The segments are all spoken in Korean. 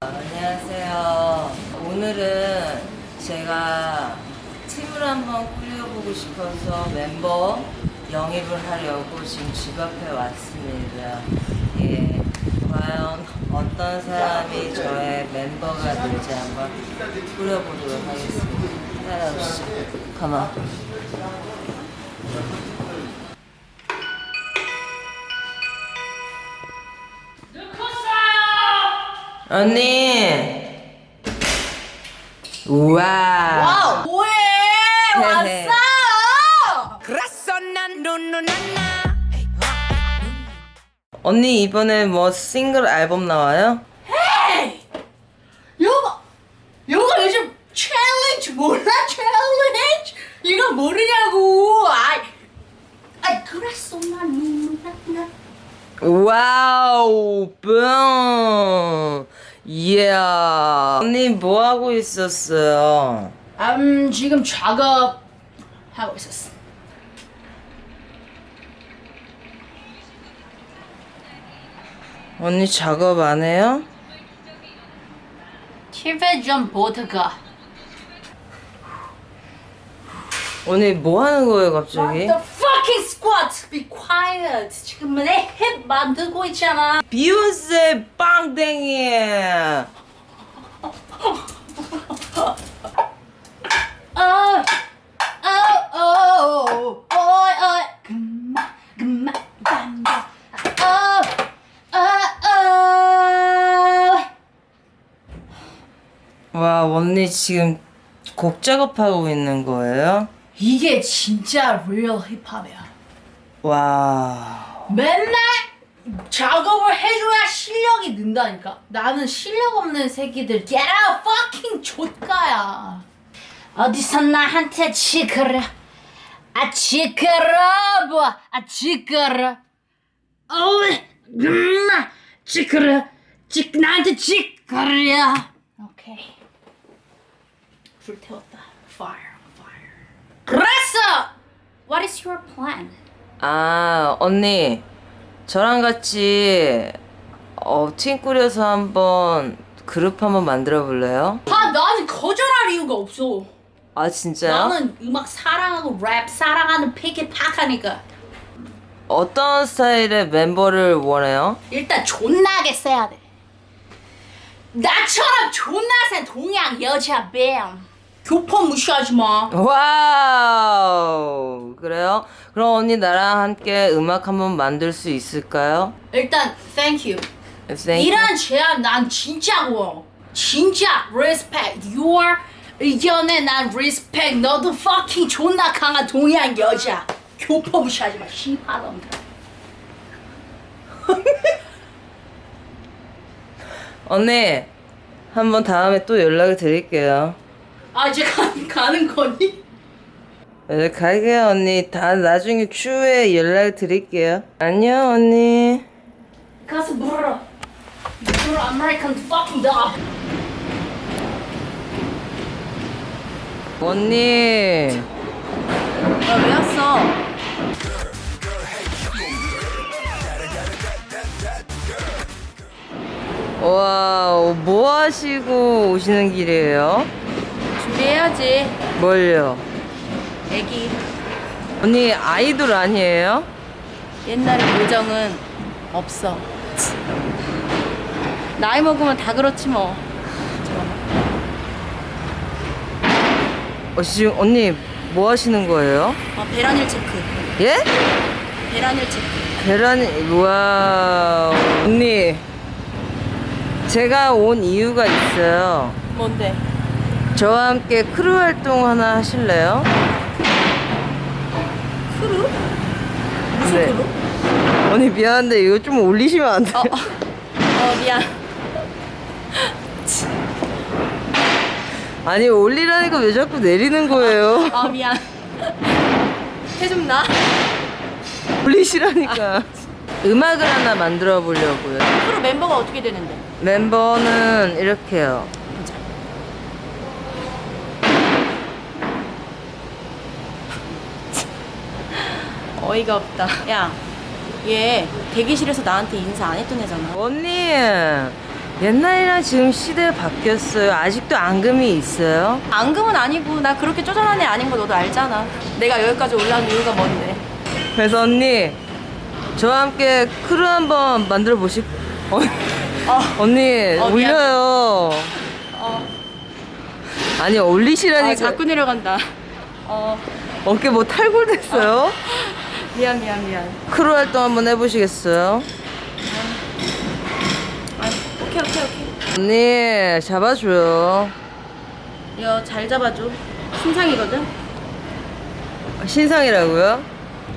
안녕하세요. 오늘은 제가 팀을 한번 꾸려보고 싶어서 멤버 영입을 하려고 지금 집 앞에 왔습니다. 예, 과연 어떤 사람이 저의 멤버가 될지 한번 꾸려보도록 하겠습니다. 따라오시죠. 가만. 언니. 우와. 와우 뭐해 헤헤. 왔어 언니 이번에 뭐 싱글 앨범 나와요? 요거 요거 요즘 챌린지 몰라 챌린지 이거 모르냐고 아이 아이 그랬어 난 누나 와우, 뿡. 이야. 언니 뭐 하고 있었어요? 음 지금 작업 하고 있었어 언니 작업 안 해요? TV 좀 보다가 언니 뭐 하는 거예요 갑자기? The fucking squat be quiet 지금 내 힙 만들고 있잖아 비욘세 빵댕이. 어, 어, 어, 어, 어, 금마, 금마, 간다. 어, 어, 어. 와, 언니 지금 곡 작업하고 있는 거예요? 이게 진짜 real 힙합이야. 와. 맨날 작업을 해줘야 실력이 는다니까. 나는 실력 없는 새끼들 get out fucking 족가야. 어디서 나한테 지그러, 아 지그러 뭐, 아 지그러. 어우, 엄마 지그러, 지 나한테 지그러야. 오케이. 불 태웠다. Fire, fire. 그랬어. What is your plan? 아, 언니. 저랑 같이 어, 팀 꾸려서 한번 그룹 한번 만들어 볼래요? 아 나는 거절할 이유가 없어. 아, 진짜요? 나는 음악 사랑하고 랩 사랑하는 피키팍하니까 어떤 스타일의 멤버를 원해요? 일단 존나게 세야 돼. 나처럼 존나 센 동양 여자 뱀. 교포 무시하지 마. 와우. 그래요? 그럼 언니 나랑 함께 음악 한번 만들 수 있을까요? 일단 thank you. Thank you. 이런 제안 난 진짜고 진짜 respect. Your 의견에 난 respect. 너도 fucking 존나 강한 동양 여자. 교포 무시하지 마. 신파놈들. 언니 한번 다음에 또 연락을 드릴게요. 아 이제 가, 가는 거니? 네, 갈게요 언니. 다 나중에 추후에 연락 드릴게요. 안녕 언니. 가서 물어. You're American fucking dog. 언니. 왜 왔어? 와, 뭐 하시고 오시는 길이에요? 준비해야지. 뭘요? 애기. 언니 아이돌 아니에요? 옛날에 요정은 없어. 나이 먹으면 다 그렇지 뭐. 어, 지금 언니 뭐 하시는 거예요? 어, 배란일 체크. 예? 배란일 체크. 계란이 와 언니 제가 온 이유가 있어요. 뭔데? 저와 함께 크루 활동 하나 하실래요? 크루? 무슨 네. 크루? 언니 미안한데 이거 좀 올리시면 안 돼요? 어, 어 미안. 아니 올리라니까 왜 자꾸 내리는 거예요? 아 미안. 해좀 나? 올리시라니까. 음악을 하나 만들어 보려고요. 크루 멤버가 어떻게 되는데? 멤버는 이렇게요. 어이가 없다. 야, 얘 대기실에서 나한테 인사 안 했던 애잖아. 언니 옛날이랑 지금 시대 바뀌었어요. 아직도 앙금이 있어요? 앙금은 아니고 나 그렇게 쪼잔한 애 아닌 거 너도 알잖아. 내가 여기까지 올라온 이유가 뭔데? 그래서 언니 저와 함께 크루 한번 만들어 보실 어, 언니 어, 미안. 올려요. 어, 아니 올리시라니까 아, 자꾸 내려간다. 어, 어깨 뭐 탈골됐어요? 미안 미안 미안. 크루 활동 한번 해보시겠어요? 아, 오케이 오케이 오케이. 언니 잡아줘요. 이거 잘 잡아줘. 신상이거든. 신상이라고요?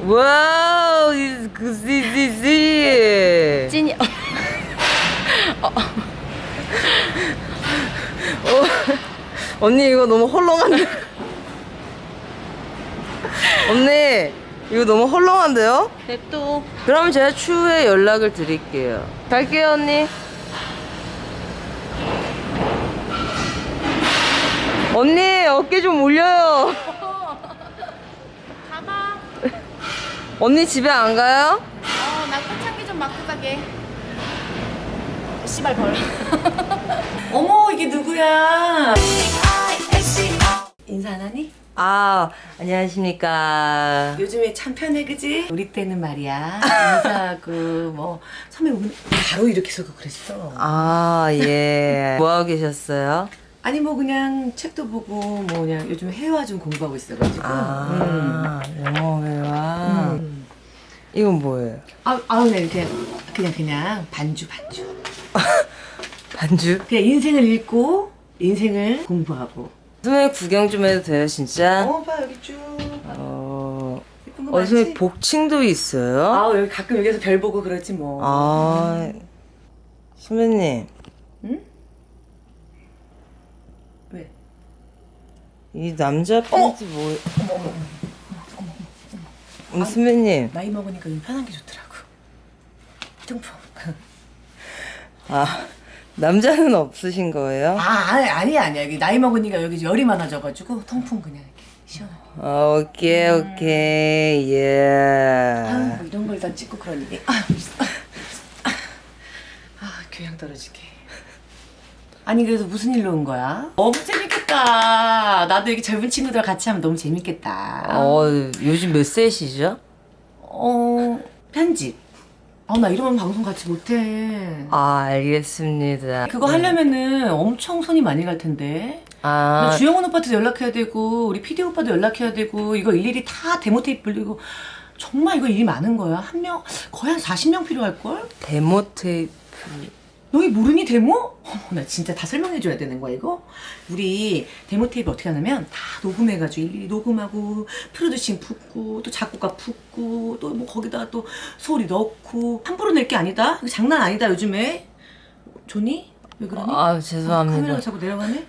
와우, 그시시시. 찐이. 어, 언니 이거 너무 헐렁한데. 언니 이거 너무 헐렁한데요? 냅둬. 그럼 제가 추후에 연락을 드릴게요. 갈게요 언니. 언니 어깨 좀 올려요. 가봐. 언니 집에 안 가요? 어, 나 꽃향기 좀 맡고 가게. 씨발 벌. 어머 이게 누구야? 인사 안 하니? 아 안녕하십니까. 요즘에 참 편해 그지? 우리 때는 말이야 인사하고 뭐 선배 오면 바로 이렇게 서고 그랬어 아 예. 뭐 하고 계셨어요? 아니 뭐 그냥 책도 보고 뭐 그냥 요즘 회화 좀 공부하고 있어가지고 아 영어 회화. 음. 이건 뭐예요? 아, 아우 네 그냥 그냥 그냥 반주 반주 반주? 그냥 인생을 읽고 인생을 공부하고 선생님 구경 좀 해도 돼요 진짜? 어 봐 여기 쭉 어, 예쁜 거 어 많지? 선생님 복층도 있어요? 아 여기 가끔 여기서 별 보고 그러지 뭐 아, 선배님, 왜? 이 남자 팬티 뭐? 음, 선배님, 나이 먹으니까 좀 편한 게 좋더라고 퉁풍 아 남자는 없으신 거예요? 아 아니 아니 아니야 여기 나이 먹으니까 여기 열이 많아져가지고 통풍 그냥 이렇게 시원하게. 아, 오케이 오케이. 예. 아유 뭐 이런 걸 다 찍고 그러니. 아, 아, 아 교양 떨어지게. 아니 그래서 무슨 일로 온 거야? 너무 재밌겠다. 나도 여기 젊은 친구들 같이 하면 너무 재밌겠다. 어 요즘 몇 세시죠? 어 편집 아 나 이러면 방송 같이 못해 아 알겠습니다. 그거 하려면은 엄청 손이 많이 갈 텐데 나 아 주영훈 오빠한테 연락해야 되고 우리 PD 오빠도 연락해야 되고 이거 일일이 다 데모 테이프 불리고 정말 이거 일이 많은 거야 한 명 거의 한 40명 필요할걸? 데모 테이프. 너희 모르니 데모? 어머 나 진짜 다 설명해줘야 되는 거야 이거? 우리 데모 테이프 어떻게 하냐면 다 녹음해가지고 일일이 녹음하고 프로듀싱 붓고 또 작곡가 붓고 또 뭐 거기다가 또 소리 넣고 함부로 낼 게 아니다 이거 장난 아니다 요즘에 좋니? 왜 그러니? 아 카메라가 죄송합니다. 자꾸 내려가네?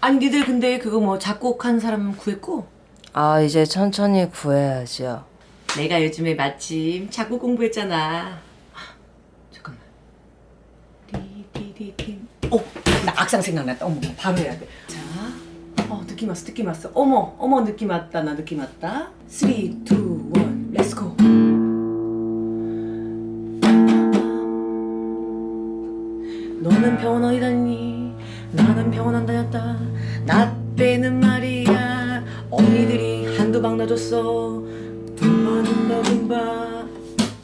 아니 니들 근데 그거 뭐 작곡한 사람 구했고? 아 이제 천천히 구해야죠. 내가 요즘에 마침 작곡 공부했잖아 아, 잠깐만 디디디디 어? 나 악상 생각났다. 어머 바로 해야 돼 자 어, 느낌 왔어 느낌 왔어. 어머 어머 느낌 왔다 나 느낌 왔다. 3, 2, 1 렛츠고 너는 병원 어디 다니니 나는 병원 안 다녔다. 나 때는 말이야. 언니들이 한두 방 놔줬어. 둠바 둠바 둠바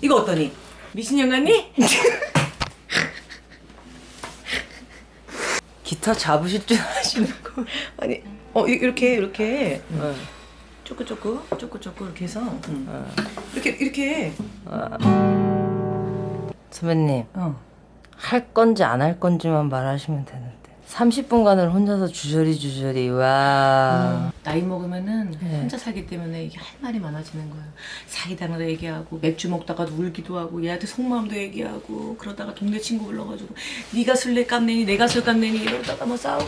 이거 어떠니? 미신형 같니? 기타 잡으실 줄 아시는 거. 아니 어 이- 이렇게 이렇게 네. 쪼끄 쪼끄 쪼끄 쪼끄 이렇게 해서 응. 이렇게 이렇게 선배님 어. 할 건지 안 할 건지만 말하시면 되는데 30분간을 혼자서 주저리 주저리 와. 나이 먹으면은 네. 혼자 살기 때문에 이게 할 말이 많아지는 거야. 사기당도 얘기하고 맥주 먹다가 울기도 하고 얘한테 속마음도 얘기하고 그러다가 동네 친구 불러가지고 네가 술래 깜내니 내가 술 깜내니 이러다가 뭐 싸우고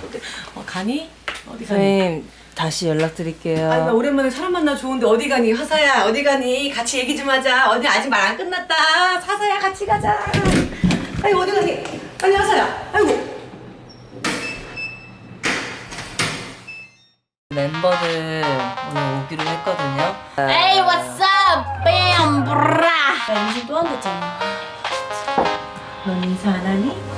어 가니 어디 가니? 선생님 다시 연락드릴게요. 아니 나 오랜만에 사람 만나 좋은데 어디 가니 화사야 어디 가니 같이 얘기 좀 하자 어디 아직 말 안 끝났다 사사야 같이 가자 아니 어디 가니 빨리 화사야 아이고 멤버들 오늘 오기로 했거든요. 에이 what's up? 뺨 브라. 나 임신 또안 됐잖아. 넌 인사 안 하니?